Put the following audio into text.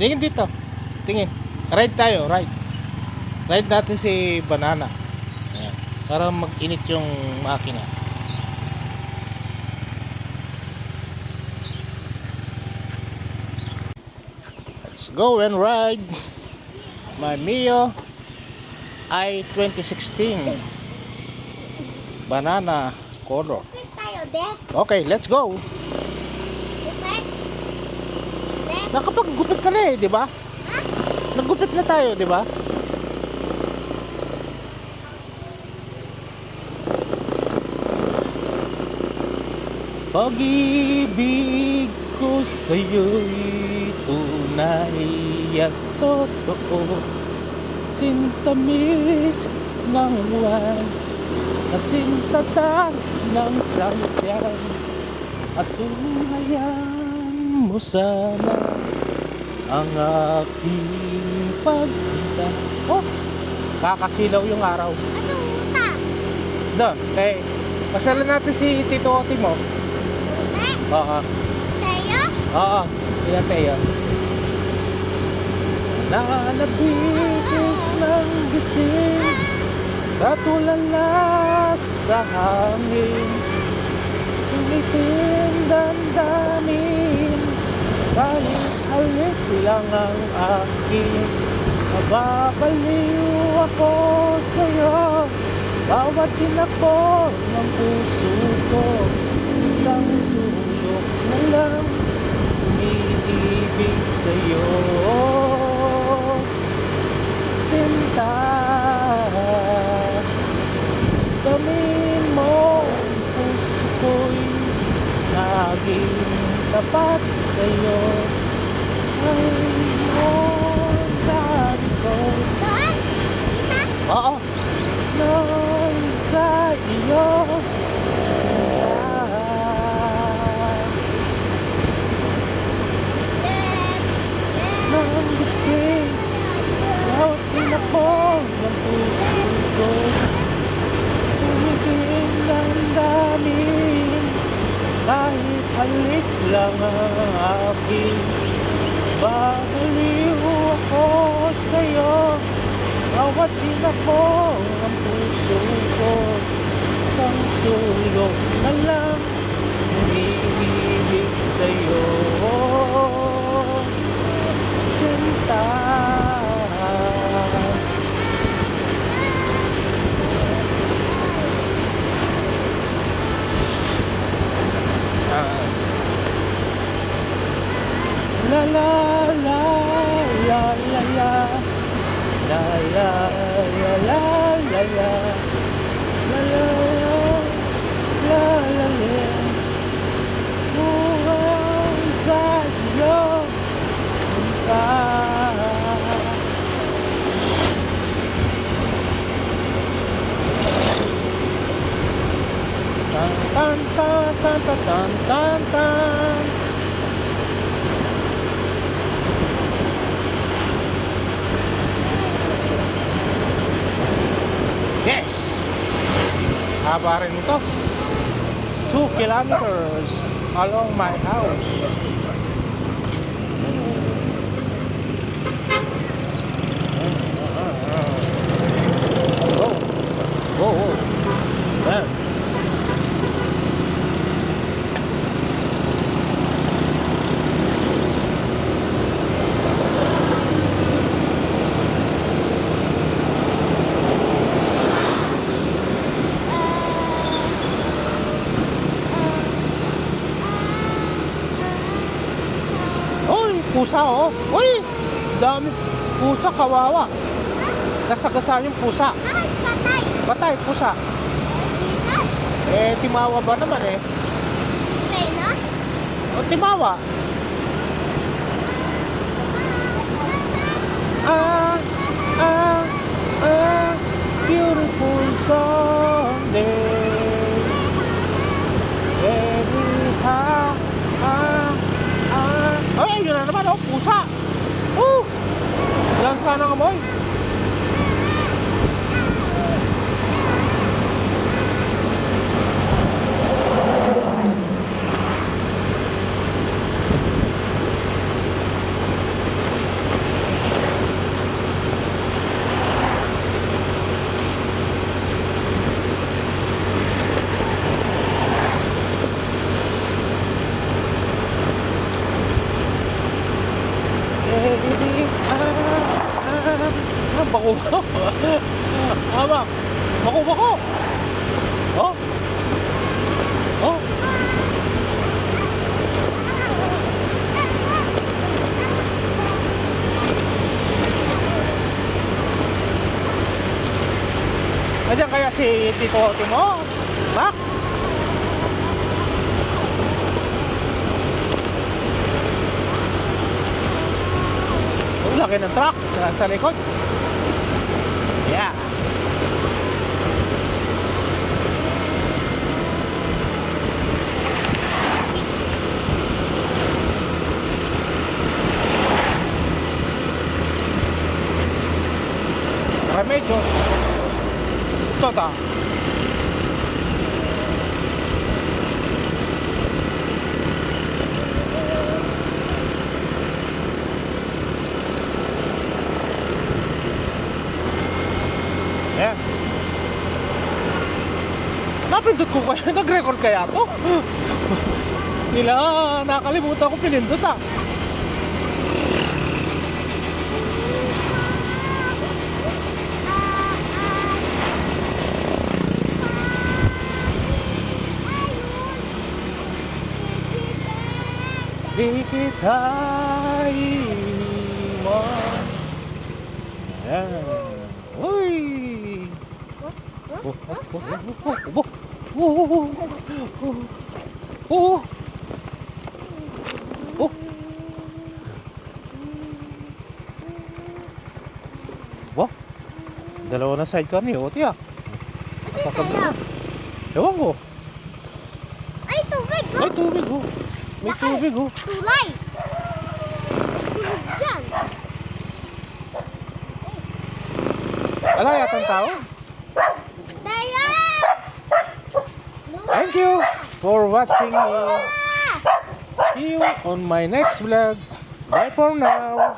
Tingin dito. Tingin. Ride tayo, ride. Ride natin si Banana. Ayan. Para mag-init yung makina. Let's go and ride my Mio i 2016 banana color. Okay, let's go. Nakapag-gupit ka na eh, di ba? Naggupit na tayo, di ba? Pag-ibig ko sa'yo'y tunay at totoo Sintamis ng buwan Kasintatag ng sangsyan At tumayan mo sana ang aking pagsinta. Oh, kakasilaw yung araw. Ano uta? Doon, kay, pasalan natin si Tito Oti mo. Dek. Oo, Tayo? oo, sila Teo. Nanabigit ng gising Katulala sa hangin damdamin Kahit halik lang ang akin Mababaliw ako sa'yo Bawat sinako ng puso ko Isang sulok na lang Umiibig sa'yo. Sinta Damin mo ang puso ko'y Naging tapat sa'yo Ay mo ko? Kita? Oo Nang sa iyo. Nang gising Bawat sinako ng puso ko Tumiting ng damin Kahit halik lang ang akin Babaliw ako sa'yo. Bawat sinako ng puso ko Isang sulok na lang Umiibig sa'yo la la la la la tan tan tan tan tan tan tan Haba rin ito. 2 kilometers along my house. Pusa oh. Uy, dami. Pusa, kawawa. Nasagasa yung pusa. Ay, patay. Patay, pusa. Jesus. Eh, timawa ba naman eh? Patay na? O, timawa. Ah, ah, ah, beautiful Sunday. Every ha, ah, ah. Ay, yun na naman oh, pusa. Oh, lansa ng amoy. Bako-bako. Hawak. Bako-bako. Oh. Oh. Nandiyan kaya si Tito Timo? Bak? Laki ng truck sa, sa likod. deja. Remecho. Tota. Napindot ko kaya, nag-record kaya to? Nila, nakalimutan ko pinindot ah. Di kita iwan. Ayan. Uy! Oh, oh, oh, oh, oh, oh, oh, oh, oh, oh. Oh. Wow. Dalawa na sidecar ni Oti ah. Kasi Kakaganda. kaya. Ewan ko. Ay, tubig. oh. Ay, tubig oh. May Laki. tubig oh. Tulay. Tulog dyan. Wala yatang tao. Thank you for watching me. See you on my next vlog. Bye for now.